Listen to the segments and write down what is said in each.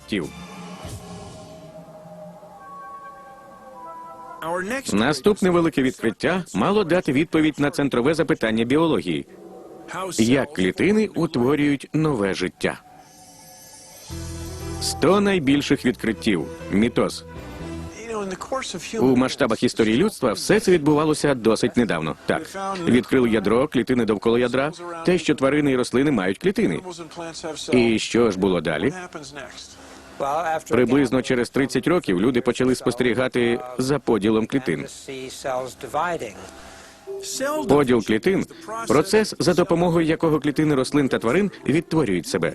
відкриттів. Наступне велике відкриття мало дати відповідь на центрове запитання біології: як клітини утворюють нове життя. Сто найбільших відкриттів мітоз. У масштабах історії людства все це відбувалося досить недавно. Так, відкрили ядро, клітини довкола ядра, те, що тварини і рослини мають клітини. І що ж було далі? Приблизно через 30 років люди почали спостерігати за поділом клітин. Поділ клітин процес, за допомогою якого клітини рослин та тварин відтворюють себе.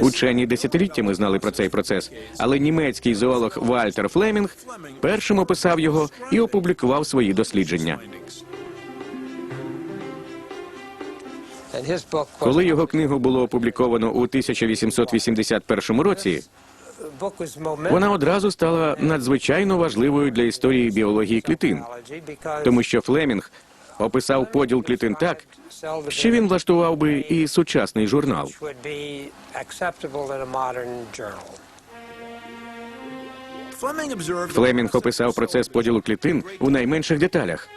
Учені десятиліттями знали про цей процес, але німецький зоолог Вальтер Флемінг першим описав його і опублікував свої дослідження. Коли його книгу було опубліковано у 1881 році, вона одразу стала надзвичайно важливою для історії біології клітин, тому що Флемінг описав поділ клітин так, що він влаштував би і сучасний журнал. Флемінг описав процес поділу клітин у найменших деталях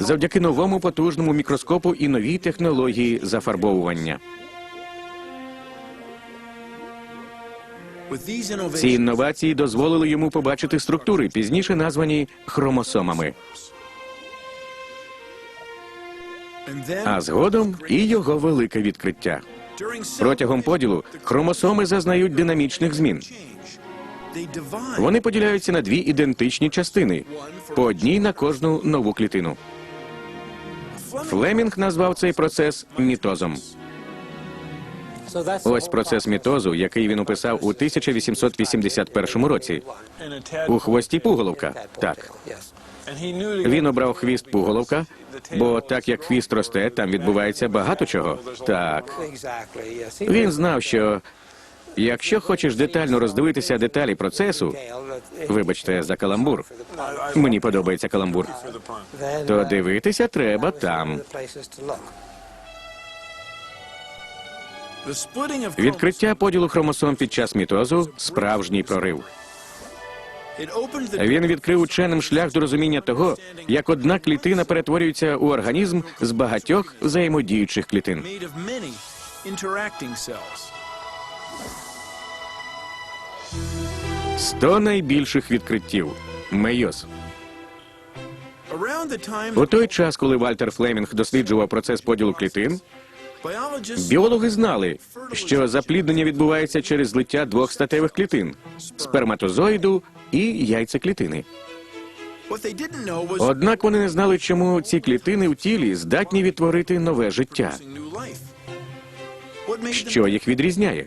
завдяки новому потужному мікроскопу і новій технології зафарбовування. Ці інновації дозволили йому побачити структури, пізніше названі хромосомами. А згодом і його велике відкриття. Протягом поділу хромосоми зазнають динамічних змін. Вони поділяються на дві ідентичні частини по одній на кожну нову клітину. Флемінг назвав цей процес мітозом. Ось процес мітозу, який він описав у 1881 році. У хвості пуголовка. Так. Він обрав хвіст пуголовка, бо так як хвіст росте, там відбувається багато чого. Так. Він знав, що якщо хочеш детально роздивитися деталі процесу, вибачте за каламбур. Мені подобається каламбур. То дивитися треба там. Відкриття поділу хромосом під час мітозу справжній прорив. Він відкрив ученим шлях до розуміння того, як одна клітина перетворюється у організм з багатьох взаємодіючих клітин. Сто найбільших відкриттів. Мейоз. У той час, коли Вальтер Флемінг досліджував процес поділу клітин, біологи знали, що запліднення відбувається через злиття двох статевих клітин сперматозоїду і яйцеклітини. Однак вони не знали, чому ці клітини в тілі здатні відтворити нове життя. Що їх відрізняє?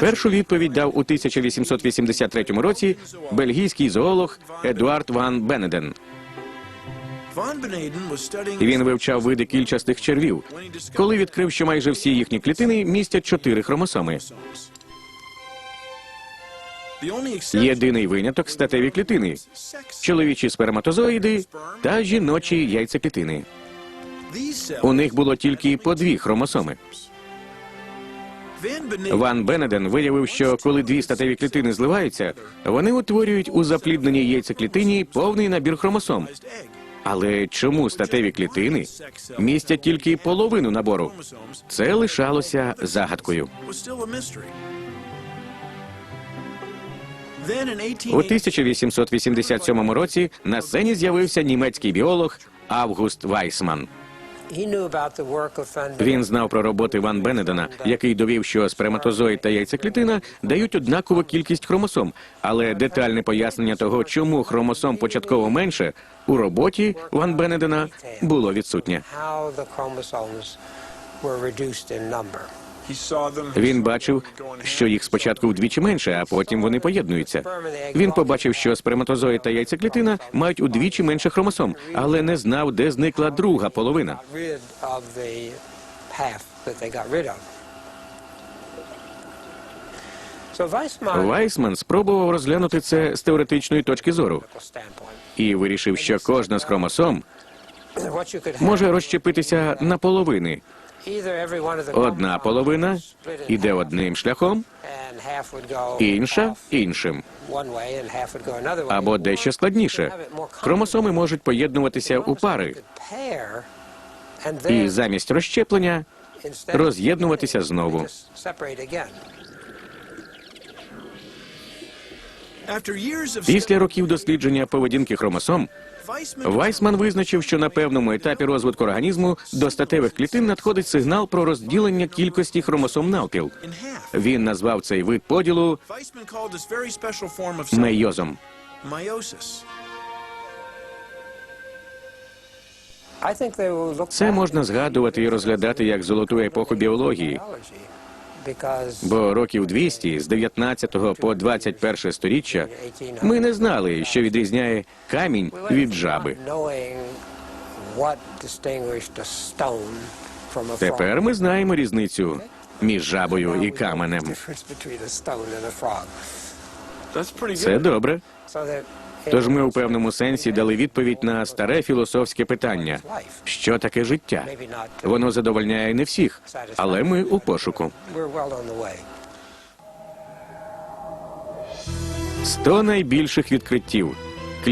Першу відповідь дав у 1883 році бельгійський зоолог Едуард Ван Бенеден. Він вивчав види кільчастих червів, коли відкрив, що майже всі їхні клітини містять чотири хромосоми. Єдиний виняток статеві клітини, чоловічі сперматозоїди та жіночі яйцеклітини. У них було тільки по дві хромосоми. Ван Бенеден виявив, що коли дві статеві клітини зливаються, вони утворюють у заплідненій яйцеклітині повний набір хромосом. Але чому статеві клітини містять тільки половину набору? Це лишалося загадкою. У 1887 році на сцені з'явився німецький біолог Август Вайсман. Він знав про роботи Ван Бенедена, який довів, що сперматозоїд та яйцеклітина дають однакову кількість хромосом, але детальне пояснення того, чому хромосом початково менше, у роботі Ван Бенедена було відсутнє. Він бачив, що їх спочатку вдвічі менше, а потім вони поєднуються. Він побачив, що сперматозоїд та яйцеклітина мають удвічі менше хромосом, але не знав, де зникла друга половина. Вайсман спробував розглянути це з теоретичної точки зору і вирішив, що кожна з хромосом може розщепитися на половини Одна половина іде одним шляхом, інша іншим. Або дещо складніше. Хромосоми можуть поєднуватися у пари і замість розщеплення роз'єднуватися знову. Після років дослідження поведінки хромосом Вайсман визначив, що на певному етапі розвитку організму до статевих клітин надходить сигнал про розділення кількості хромосом навпіл. Він назвав цей вид поділу мейозом. Це можна згадувати і розглядати як золоту епоху біології, бо років 200, з 19 по 21 сторіччя, ми не знали, що відрізняє камінь від жаби. Тепер ми знаємо різницю між жабою і каменем. Це добре. Тож ми у певному сенсі дали відповідь на старе філософське питання: що таке життя? Воно задовольняє не всіх, але ми у пошуку. 100 найбільших відкриттів.